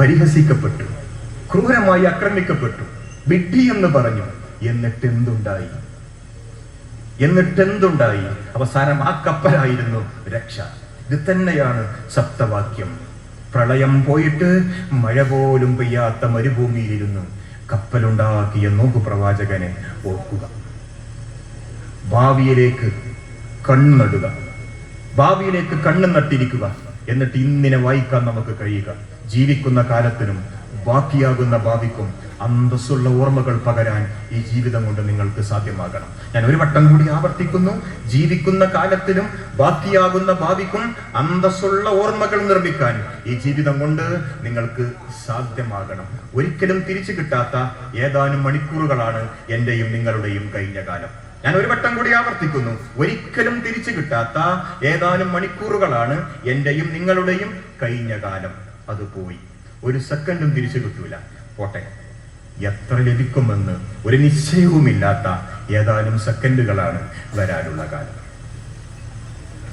പരിഹസിക്കപ്പെട്ടു. ക്രൂരമായി ആക്രമിക്കപ്പെട്ടു. വിഡ്ഢി എന്ന് പറഞ്ഞു. എന്നിട്ട് എന്തുണ്ടായി എന്നിട്ട് എന്തുണ്ടായി അവസാനം ആ കപ്പലായിരുന്നു രക്ഷ. ഇത് തന്നെയാണ് സപ്തവാക്യം. പ്രളയം പോയിട്ട് മഴ പോലും പെയ്യാത്ത മരുഭൂമിയിലിരുന്നു. കപ്പലുണ്ടാക്കിയ നോക്കു പ്രവാചകനെ ഓർക്കുക. ഭാവിയിലേക്ക് കണ്ണടുക ഭാവിയിലേക്ക് കണ്ണു നട്ടിരിക്കുക എന്നിട്ട് ഇന്നിനെ വായിക്കാൻ നമുക്ക് കഴിയുക. ജീവിക്കുന്ന കാലത്തിനും ബാക്കിയാകുന്ന ഭാവിക്കും അന്തസ്സുള്ള ഓർമ്മകൾ പകരാൻ ഈ ജീവിതം കൊണ്ട് നിങ്ങൾക്ക് സാധ്യമാകണം. ഞാൻ ഒരു വട്ടം കൂടി ആവർത്തിക്കുന്നു. ജീവിക്കുന്ന കാലത്തിലും ബാക്കിയാകുന്ന ഭാവിക്കും അന്തസ്സുള്ള ഓർമ്മകൾ നിർമ്മിക്കാൻ ഈ ജീവിതം കൊണ്ട് നിങ്ങൾക്ക് സാധ്യമാകണം. ഒരിക്കലും തിരിച്ചു കിട്ടാത്ത ഏതാനും മണിക്കൂറുകളാണ് എന്റെയും നിങ്ങളുടെയും കഴിഞ്ഞ കാലം. ഞാൻ ഒരു വട്ടം കൂടി ആവർത്തിക്കുന്നു. ഒരിക്കലും തിരിച്ചു കിട്ടാത്ത ഏതാനും മണിക്കൂറുകളാണ് എന്റെയും നിങ്ങളുടെയും കഴിഞ്ഞ കാലം. അത് പോയി. ഒരു സെക്കൻഡും തിരിച്ചു കിട്ടൂല. പോട്ടെ. എത്ര ലഭിക്കുമെന്ന് ഒരു നിശ്ചയവുമില്ലാത്ത ഏതാനും സെക്കൻഡുകളാണ് വരാനുള്ള കാലം.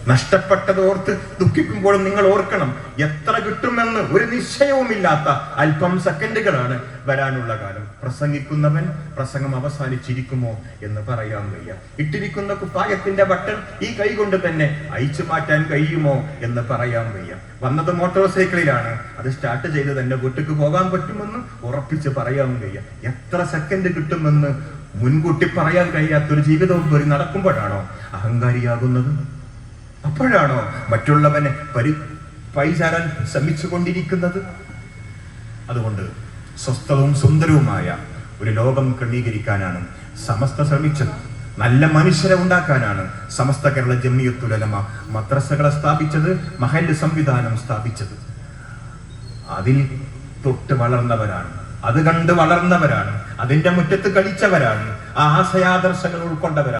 നഷ്ടപ്പെട്ടത് ഓർത്ത് ദുഃഖിക്കുമ്പോഴും നിങ്ങൾ ഓർക്കണം എത്ര കിട്ടുമെന്ന് ഒരു നിശ്ചയവുമില്ലാത്ത അല്പം സെക്കൻഡുകളാണ് വരാനുള്ള കാലം. പ്രസംഗിക്കുന്നവൻ പ്രസംഗം അവസാനിച്ചിരിക്കുമോ എന്ന് പറയാൻ വയ്യ. ഇട്ടിരിക്കുന്ന കുപ്പായത്തിന്റെ ബട്ടൺ ഈ കൈ കൊണ്ട് തന്നെ അയച്ചു മാറ്റാൻ കഴിയുമോ എന്ന് പറയാൻ വയ്യ. വന്നത് മോട്ടോർ സൈക്കിളിലാണ്. അത് സ്റ്റാർട്ട് ചെയ്ത് തന്നെ വീട്ടിക്ക് പോകാൻ പറ്റുമെന്ന് ഉറപ്പിച്ച് പറയാൻ വയ്യ. എത്ര സെക്കൻഡ് കിട്ടുമെന്ന് മുൻകൂട്ടി പറയാൻ കഴിയാത്തൊരു ജീവിതവും ഒരു നടക്കുമ്പോഴാണോ അഹങ്കാരിയാകുന്നത്? അപ്പോഴാണോ മറ്റുള്ളവനെ പരി പൈചാരാൻ ശ്രമിച്ചുകൊണ്ടിരിക്കുന്നത്? അതുകൊണ്ട് സ്വസ്ഥവും സുന്ദരവുമായ ഒരു ലോകം ക്രമീകരിക്കാനാണ് സമസ്ത ശ്രമിച്ചത്. നല്ല മനുഷ്യരെ ഉണ്ടാക്കാനാണ് സമസ്ത കേരള ജമ്മിയത്തുലമ മദ്രസകളെ സ്ഥാപിച്ചത് മഹൽ സംവിധാനം സ്ഥാപിച്ചത്. അതിൽ തൊട്ട് വളർന്നവരാണ്. അത് കണ്ട് വളർന്നവരാണ്. അതിന്റെ മുറ്റത്ത് കളിച്ചവരാണ്. ആ ആശയാദർശങ്ങൾ ഉൾക്കൊണ്ടവരാണ്.